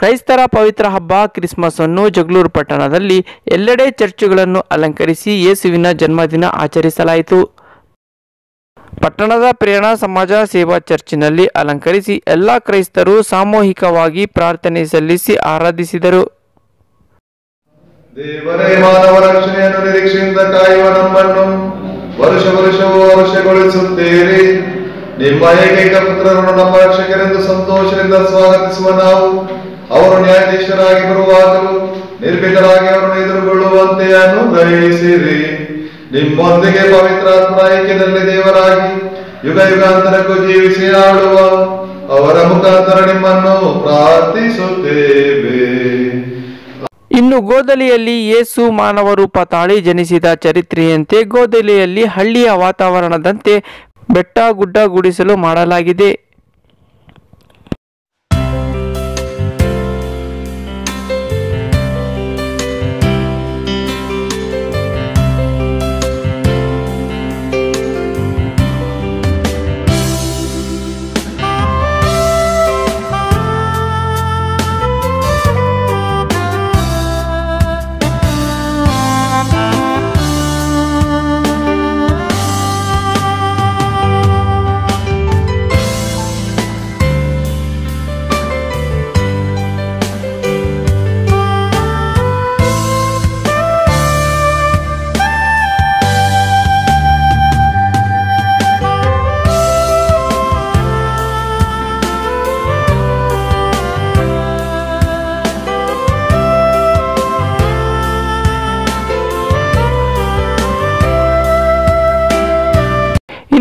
ಕ್ರೈಸ್ತರ ಪವಿತ್ರ ಹಬ್ಬ ಕ್ರಿಸ್ಮಸ್ ಅನ್ನು ಜಗಳೂರು ಪಟ್ಟಣದಲ್ಲಿ ಎಲ್ಲೆಡೆ ಚರ್ಚುಗಳನ್ನು ಅಲಂಕರಿಸಿ ಯೇಸುವಿನ ಜನ್ಮದಿನ ಆಚರಿಸಲಾಯಿತು. ಪಟ್ಟಣದ ಪ್ರೇರಣಾ ಸಮಾಜ ಸೇವಾ ಚರ್ಚಿನಲ್ಲಿ ಅಲಂಕರಿಸಿ ಎಲ್ಲ ಕ್ರೈಸ್ತರು ಸಾಮೂಹಿಕವಾಗಿ ಪ್ರಾರ್ಥನೆ ಸಲ್ಲಿಸಿ ಆರಾಧಿಸಿದರು. ವರುಷ ವರುಷವೂ ವರ್ಷಗೊಳಿಸುತ್ತೀರಿ ನಿಮ್ಮ ಏಕೈಕ ಪುತ್ರರನ್ನು ನಮ್ಮ ರಕ್ಷಕರೆಂದು ಸಂತೋಷದಿಂದ ಸ್ವಾಗತಿಸುವ ನಾವು ಅವರು ನ್ಯಾಯಾಧೀಶರಾಗಿ ಬರುವಾಗಲೂ ನಿರ್ಭೀತರಾಗಿ ಅವರನ್ನು ಎದುರುಗೊಳ್ಳುವಂತೆ ಅನುಗ್ರಹಿಸಿರಿ. ನಿಮ್ಮೊಂದಿಗೆ ಪವಿತ್ರ ಐಕ್ಯದಲ್ಲಿ ದೇವರಾಗಿ ಯುಗ ಯುಗಾಂತರಕ್ಕೂ ಜೀವಿಸಿ ಆಳುವ ಅವರ ಮುಖಾಂತರ ನಿಮ್ಮನ್ನು ಪ್ರಾರ್ಥಿಸುತ್ತೇವೆ. ಇನ್ನು ಗೋದಲಿಯಲ್ಲಿ ಯೇಸು ಮಾನವ ರೂಪ ತಾಳಿ ಜನಿಸಿದ ಚರಿತ್ರೆಯಂತೆ ಗೋದಲಿಯಲ್ಲಿ ಹಳ್ಳಿಯ ವಾತಾವರಣದಂತೆ ಬೆಟ್ಟ ಗುಡ್ಡ ಗುಡಿಸಲು ಮಾಡಲಾಗಿದೆ.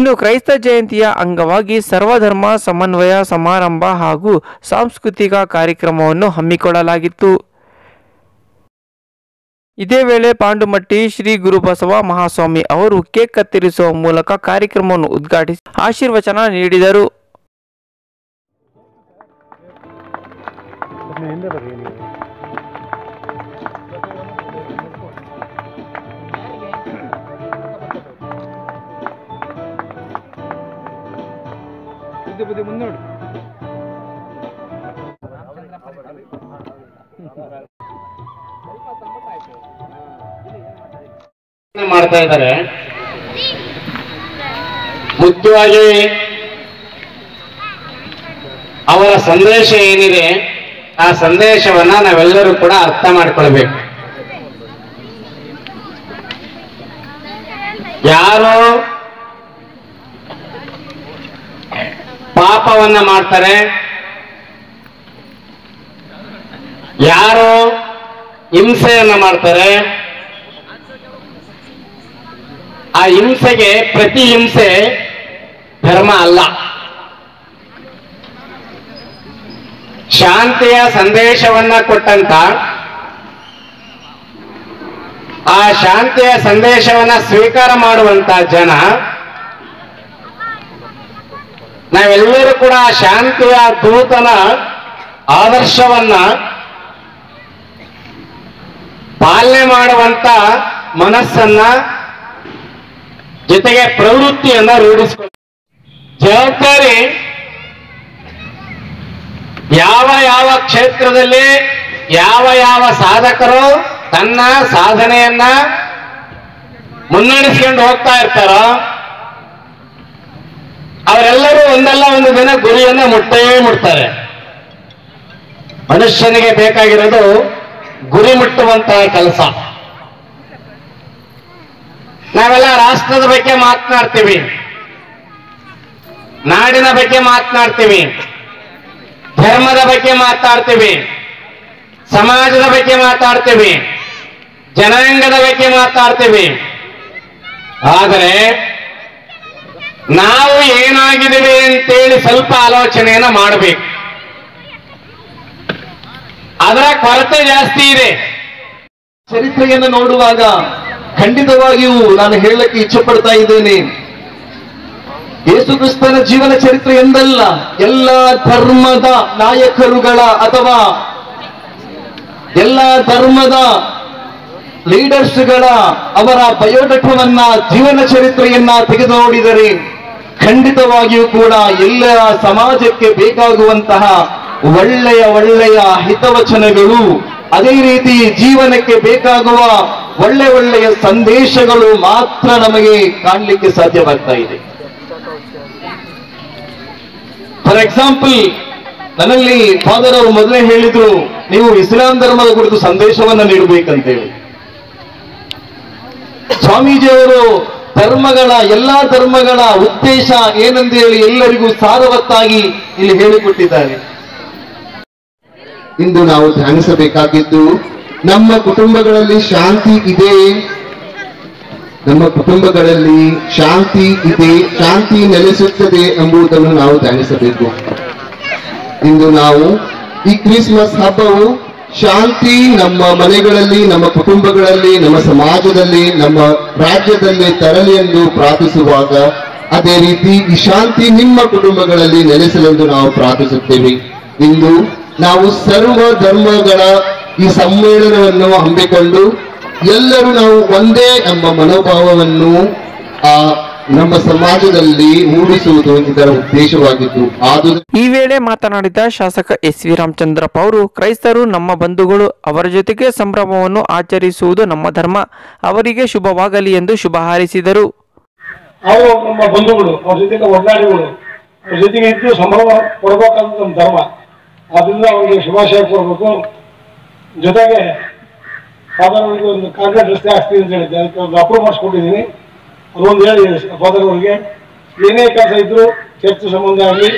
ಇನ್ನು ಕ್ರೈಸ್ತ ಜಯಂತಿಯ ಅಂಗವಾಗಿ ಸರ್ವಧರ್ಮ ಸಮನ್ವಯ ಸಮಾರಂಭ ಹಾಗೂ ಸಾಂಸ್ಕೃತಿಕ ಕಾರ್ಯಕ್ರಮವನ್ನು ಹಮ್ಮಿಕೊಳ್ಳಲಾಗಿತ್ತು. ಇದೇ ವೇಳೆ ಪಾಂಡುಮಟ್ಟಿ ಶ್ರೀ ಗುರುಬಸವ ಮಹಾಸ್ವಾಮಿ ಅವರು ಕೇಕ್ ಕತ್ತರಿಸುವ ಮೂಲಕ ಕಾರ್ಯಕ್ರಮವನ್ನು ಉದ್ಘಾಟಿಸಿ ಆಶೀರ್ವಚನ ನೀಡಿದರು. ಮಾಡ್ತಾ ಇದ್ದಾರೆ. ಮುಖ್ಯವಾಗಿ ಅವರ ಸಂದೇಶ ಏನಿದೆ ಆ ಸಂದೇಶವನ್ನ ನಾವೆಲ್ಲರೂ ಕೂಡ ಅರ್ಥ ಮಾಡ್ಕೊಳ್ಬೇಕು. ಯಾರು ಪಾಪವನ್ನ ಮಾಡ್ತಾರೆ. ಯಾರು ಹಿಂಸೆಯನ್ನ ಮಾಡ್ತಾರೆ? ಆ ಹಿಂಸೆಗೆ ಪ್ರತಿ ಹಿಂಸೆ ಧರ್ಮ ಅಲ್ಲ. ಶಾಂತಿಯ ಸಂದೇಶವನ್ನ ಕೊಟ್ಟಂತ ಆ ಶಾಂತಿಯ ಸಂದೇಶವನ್ನ ಸ್ವೀಕಾರ ಮಾಡುವಂತ ಜನ ನಾವೆಲ್ಲರೂ ಕೂಡ ಶಾಂತಿಯ ದೂತನ ಆದರ್ಶವನ್ನ ಪಾಲನೆ ಮಾಡುವಂತ ಮನಸ್ಸನ್ನ ಜೊತೆಗೆ ಪ್ರವೃತ್ತಿಯನ್ನ ರೂಢಿಸಿಕೊಳ್ಳ ಜವಾಬ್ದಾರಿ ಯಾವ ಯಾವ ಕ್ಷೇತ್ರದಲ್ಲಿ ಯಾವ ಯಾವ ಸಾಧಕರು ತನ್ನ ಸಾಧನೆಯನ್ನ ಮುನ್ನಡೆಸ್ಕೊಂಡು ಹೋಗ್ತಾ ಇರ್ತಾರೋ ಒಂದಲ್ಲ ಒಂದು ದಿನ ಗುರಿಯನ್ನ ಮುಟ್ಟೇ ಮುಟ್ತಾರೆ. ಮನುಷ್ಯನಿಗೆ ಬೇಕಾಗಿರೋದು ಗುರಿ ಮುಟ್ಟುವಂತಹ ಕೆಲಸ. ನಾವೆಲ್ಲ ರಾಷ್ಟ್ರದ ಬಗ್ಗೆ ಮಾತನಾಡ್ತೀವಿ. ನಾಡಿನ ಬಗ್ಗೆ ಮಾತನಾಡ್ತೀವಿ. ಧರ್ಮದ ಬಗ್ಗೆ ಮಾತಾಡ್ತೀವಿ ಸಮಾಜದ ಬಗ್ಗೆ ಮಾತಾಡ್ತೀವಿ ಜನಾಂಗದ ಬಗ್ಗೆ ಮಾತಾಡ್ತೀವಿ ಆದರೆ ನಾವು ಏನಾಗಿದ್ದೀವಿ ಅಂತೇಳಿ ಸ್ವಲ್ಪ ಆಲೋಚನೆಯನ್ನ ಮಾಡಬೇಕು. ಅದರ ಕೊರತೆ ಜಾಸ್ತಿ ಇದೆ. ಚರಿತ್ರೆಯನ್ನು ನೋಡುವಾಗ ಖಂಡಿತವಾಗಿಯೂ ನಾನು ಹೇಳಕ್ಕೆ ಇಚ್ಛೆ ಪಡ್ತಾ ಇದ್ದೇನೆ. ಯೇಸು ಕ್ರಿಸ್ತನ ಜೀವನ ಚರಿತ್ರೆ ಎಂದಲ್ಲ, ಎಲ್ಲ ಧರ್ಮದ ನಾಯಕರುಗಳ ಅಥವಾ ಎಲ್ಲ ಧರ್ಮದ ಲೀಡರ್ಸ್ಗಳ ಅವರ ಬಯೋಡಟವನ್ನ ಜೀವನ ಚರಿತ್ರೆಯನ್ನ ತೆಗೆದು ನೋಡಿದರೆ ಖಂಡಿತವಾಗಿಯೂ ಕೂಡ ಎಲ್ಲ ಸಮಾಜಕ್ಕೆ ಬೇಕಾಗುವಂತಹ ಒಳ್ಳೆಯ ಒಳ್ಳೆಯ ಹಿತವಚನಗಳು, ಅದೇ ರೀತಿ ಜೀವನಕ್ಕೆ ಬೇಕಾಗುವ ಒಳ್ಳೆ ಒಳ್ಳೆಯ ಸಂದೇಶಗಳು ಮಾತ್ರ ನಮಗೆ ಕಾಣಲಿಕ್ಕೆ ಸಾಧ್ಯವಾಗ್ತಾ ಇದೆ. ಫಾರ್ ಎಕ್ಸಾಂಪಲ್ ನನ್ನಲ್ಲಿ ಫಾದರ್ ಅವರು ಮೊದಲೇ ಹೇಳಿದ್ರು, ನೀವು ಇಸ್ಲಾಂ ಧರ್ಮದ ಕುರಿತು ಸಂದೇಶವನ್ನು ನೀಡಬೇಕಂತೇಳಿ. ಸ್ವಾಮೀಜಿಯವರು ಧರ್ಮಗಳ, ಎಲ್ಲಾ ಧರ್ಮಗಳ ಉದ್ದೇಶ ಏನಂತ ಹೇಳಿ ಎಲ್ಲರಿಗೂ ಸಾರವತ್ತಾಗಿ ಇಲ್ಲಿ ಹೇಳಿಕೊಟ್ಟಿದ್ದಾರೆ. ಇಂದು ನಾವು ಧ್ಯಾನಿಸಬೇಕಾಗಿದ್ದು, ನಮ್ಮ ಕುಟುಂಬಗಳಲ್ಲಿ ಶಾಂತಿ ಇದೆ. ನಮ್ಮ ಕುಟುಂಬಗಳಲ್ಲಿ ಶಾಂತಿ ಇದೆ, ಶಾಂತಿ ನೆಲೆಸುತ್ತದೆ ಎಂಬುದನ್ನು ನಾವು ಧ್ಯಾನಿಸಬೇಕು. ಇಂದು ನಾವು ಈ ಕ್ರಿಸ್ಮಸ್ ಹಬ್ಬವು ಶಾಂತಿ ನಮ್ಮ ಮನೆಗಳಲ್ಲಿ, ನಮ್ಮ ಕುಟುಂಬಗಳಲ್ಲಿ, ನಮ್ಮ ಸಮಾಜದಲ್ಲಿ, ನಮ್ಮ ರಾಜ್ಯದಲ್ಲಿ ತರಲಿ ಎಂದು ಪ್ರಾರ್ಥಿಸುವಾಗ ಅದೇ ರೀತಿ ಈ ಶಾಂತಿ ನಿಮ್ಮ ಕುಟುಂಬಗಳಲ್ಲಿ ನೆಲೆಸಲೆಂದು ನಾವು ಪ್ರಾರ್ಥಿಸುತ್ತೇವೆ. ಇಂದು ನಾವು ಸರ್ವ ಧರ್ಮಗಳ ಈ ಸಮ್ಮೇಳನವನ್ನು ಹಮ್ಮಿಕೊಂಡು ಎಲ್ಲರೂ ನಾವು ಒಂದೇ ಎಂಬ ಮನೋಭಾವವನ್ನು ಆ ನಮ್ಮ ಸಮಾಜದಲ್ಲಿ ಮೂಡಿಸುವುದು ಇದರ ಉದ್ದೇಶವಾಗಿತ್ತು ಆದುದರಿಂದ ಈ ವೇಳೆ ಮಾತನಾಡಿದ ಶಾಸಕ ಎಸ್ ವಿ ರಾಮಚಂದ್ರಪ್ಪ ಅವರು ಕ್ರೈಸ್ತರು ನಮ್ಮ ಬಂಧುಗಳು ಅವರ ಜೊತೆಗೆ ಸಂಭ್ರಮವನ್ನು ಆಚರಿಸುವುದು ನಮ್ಮ ಧರ್ಮ. ಅವರಿಗೆ ಶುಭವಾಗಲಿ ಎಂದು ಶುಭ ಹಾರೈಸಿದರು. ಅವರು ನಮ್ಮ ಬಂಧುಗಳು ಅವ್ರ ಜೊತೆಗೆ ಒಡನಾಡಿಗಳು ಅವ್ರ ಜೊತೆಗೆ ಇದ್ದು ಸಂಭ್ರಮ ಕೊಡಬೇಕಂತ ನಮ್ಮ ಧರ್ಮ. ಆದ್ರಿಂದ ಅವರಿಗೆ ಶುಭಾಶಯ ಕೊಡಬೇಕು ಜೊತೆಗೆ ಫಾದರ್ ಅವರಿಗೆ ಒಂದು ಕಾಂಕ್ರೀಟ್ ರಸ್ತೆ ಆಗ್ತೀವಿ ಅಂತ ಹೇಳಿದ್ದೆ. ಅದಕ್ಕೆ ಒಂದು ಅಪ್ರೂವ್ ಮಾಡಿಸ್ಕೊಟ್ಟಿದ್ದೀನಿ. ಅದೊಂದು ಹೇಳಿ ಫಾದರ್ ಅವರಿಗೆ ಏನೇ ಕೆಲಸ ಇದ್ರು ಚರ್ಚ್ ಸಂಬಂಧ ಆಗಲಿ,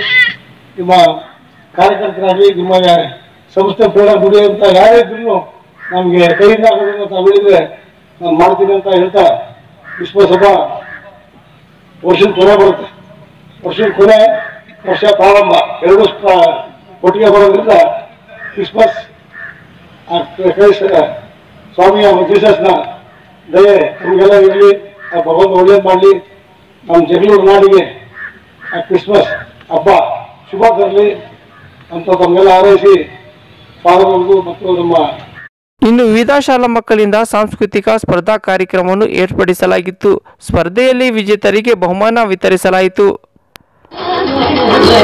ನಿಮ್ಮ ಕಾರ್ಯಕರ್ತರಾಗಲಿ, ನಿಮ್ಮ ಸಂಸ್ಥೆ ಬೇಡ ದುಡಿಯುವಂತ ಯಾರೇ ಇದ್ರು ನಮಗೆ ಕೈಯಿಂದ ಆಗೋದನ್ನ ತಾವು ಹೇಳಿದ್ರೆ ನಾನು ಮಾಡ್ತೀನಿ ಅಂತ ಹೇಳ್ತಾ ವಿಶ್ವಸಭಾ ವರ್ಷದ ಕೊನೆ ಬರುತ್ತೆ. ವರ್ಷದ ಕೊನೆ ವರ್ಷ ಪ್ರಾರಂಭ. ಎರಡು ಒಟ್ಟಿಗೆ ಬರೋದ್ರಿಂದ ಕ್ರಿಸ್ಮಸ್ ಸ್ವಾಮಿಯ, ಜೀಸಸ್ನ ದಯೆ ನಮಗೆಲ್ಲ ಇರಲಿ. ಆ ಭಗವಂತ ಒಳ್ಳೇದು ಮಾಡಲಿ. ನಮ್ಮ ಜಗಳೂರು ನಾಡಿಗೆ ಆ ಕ್ರಿಸ್ಮಸ್ ಹಬ್ಬ ಶುಭ ತರಲಿ ಅಂತ ತಮ್ಮೆಲ್ಲ ಹಾರೈಸಿ ಪಾಲ್ಗೊಂಡು ಮತ್ತು ನಮ್ಮ ಇನ್ನು ವಿವಿಧ ಶಾಲಾ ಮಕ್ಕಳಿಂದ ಸಾಂಸ್ಕೃತಿಕ ಸ್ಪರ್ಧಾ ಕಾರ್ಯಕ್ರಮವನ್ನು ಏರ್ಪಡಿಸಲಾಗಿತ್ತು. ಸ್ಪರ್ಧೆಯಲ್ಲಿ ವಿಜೇತರಿಗೆ ಬಹುಮಾನ ವಿತರಿಸಲಾಯಿತು. ತೊಟ್ಟಿಲ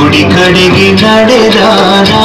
గుడి కడిగి నడెదారా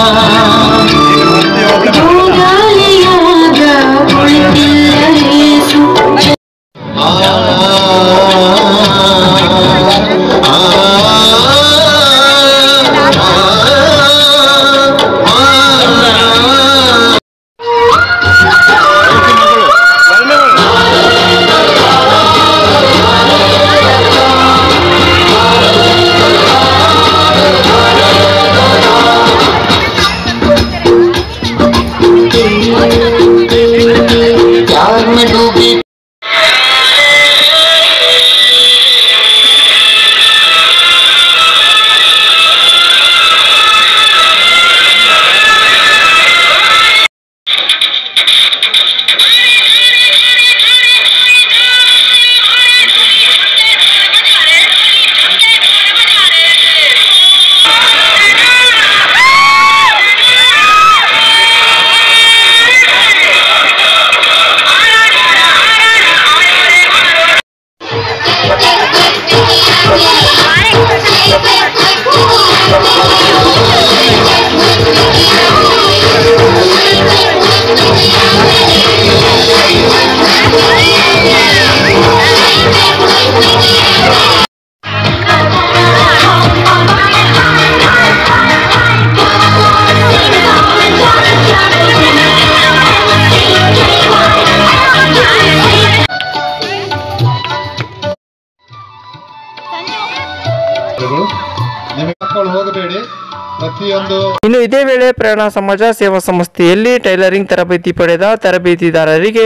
ಇನ್ನು ಇದೇ ವೇಳೆ ಪ್ರೇರಣ ಸಮಾಜ ಸೇವಾ ಸಂಸ್ಥೆಯಲ್ಲಿ ಟೈಲರಿಂಗ್ ತರಬೇತಿ ಪಡೆದ ತರಬೇತಿದಾರರಿಗೆ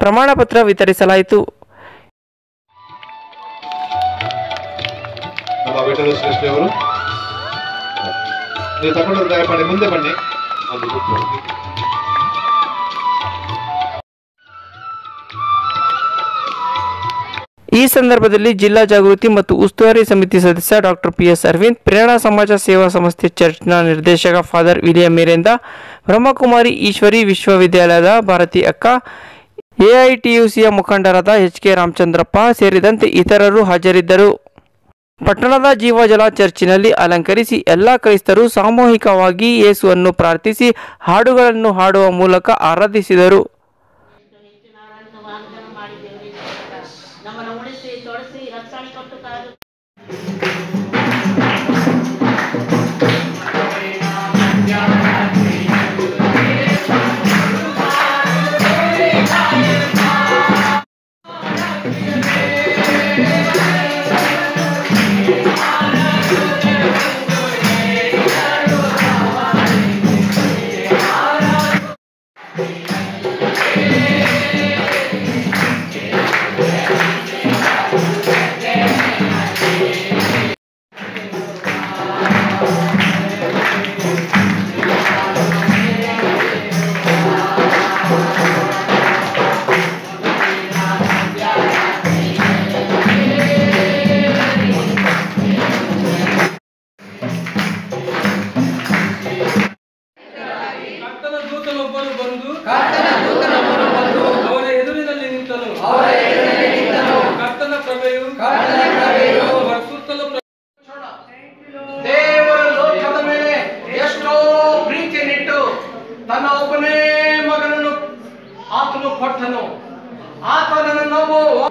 ಪ್ರಮಾಣ ಪತ್ರ ವಿತರಿಸಲಾಯಿತು. ನೀವು ಮುಂದೆ ಬನ್ನಿ. ಈ ಸಂದರ್ಭದಲ್ಲಿ ಜಿಲ್ಲಾ ಜಾಗೃತಿ ಮತ್ತು ಉಸ್ತುವಾರಿ ಸಮಿತಿ ಸದಸ್ಯ doctor P S Aravind Prerana Samaja Seva Samsthe ಚರ್ಚ್ನ ನಿರ್ದೇಶಕ ಫಾದರ್ ವಿಲಿಯಂ ಮೇರೆಂದ, ಬ್ರಹ್ಮಕುಮಾರಿ ಈಶ್ವರಿ ವಿಶ್ವವಿದ್ಯಾಲಯದ ಭಾರತಿ ಅಕ್ಕ, ಎಐಟಿಯುಸಿಯ ಮುಖಂಡರಾದ ಎಚ್ ಕೆ ರಾಮಚಂದ್ರಪ್ಪ ಸೇರಿದಂತೆ ಇತರರು ಹಾಜರಿದ್ದರು. ಪಟ್ಟಣದ ಜೀವಜಲ ಚರ್ಚಿನಲ್ಲಿ ಅಲಂಕರಿಸಿ ಎಲ್ಲ ಕ್ರೈಸ್ತರು ಸಾಮೂಹಿಕವಾಗಿ ಯೇಸುವನ್ನು ಪ್ರಾರ್ಥಿಸಿ ಹಾಡುಗಳನ್ನು ಹಾಡುವ ಮೂಲಕ ಆರಾಧಿಸಿದರು. रक्षा नहीं कर सकता है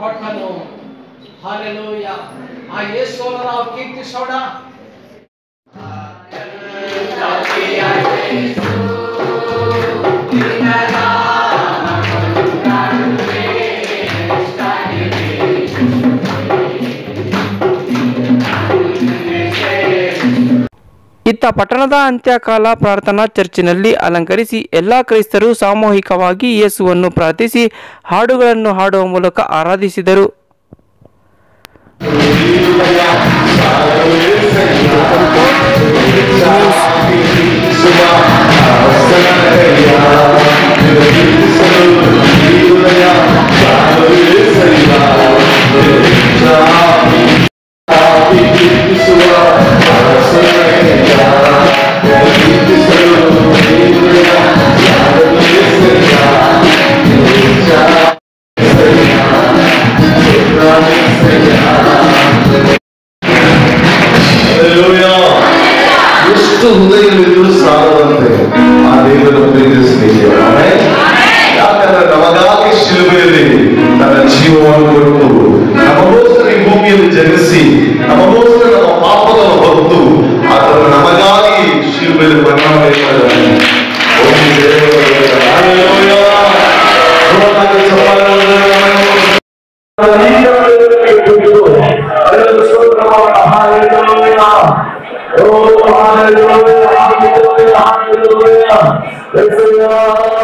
ನಾವು ಕೊಟ್ಟನು ಹಾಲೆಲೂಯ ಆ ಯೇಸುವನ್ನು ಇತ್ತ ಪಟ್ಟಣದ ಅಂತ್ಯಕಾಲ ಪ್ರಾರ್ಥನಾ ಚರ್ಚಿನಲ್ಲಿ ಅಲಂಕರಿಸಿ ಎಲ್ಲಾ ಕ್ರೈಸ್ತರು ಸಾಮೂಹಿಕವಾಗಿ ಯೇಸುವನ್ನು ಪ್ರಾರ್ಥಿಸಿ ಹಾಡುಗಳನ್ನು ಹಾಡುವ ಮೂಲಕ ಆರಾಧಿಸಿದರು. ನಮಗೋಸ್ಕರ ನಮ್ಮ ಪಾಪವನ್ನು ಹೊತ್ತು ಆತನು ನಮಗಾಗಿ ಶಿಲುಬೆಯಲ್ಲಿ ಮರಣ ಮಾಡಿದ್ದಾನೆ. ಒಂದು ದೇವರ Hallelujah. ಜೋರಾಗಿ ಚಪ್ಪಾಳೆ ಹೊಡೆದ್ರೆ Hallelujah, hallelujah, hallelujah.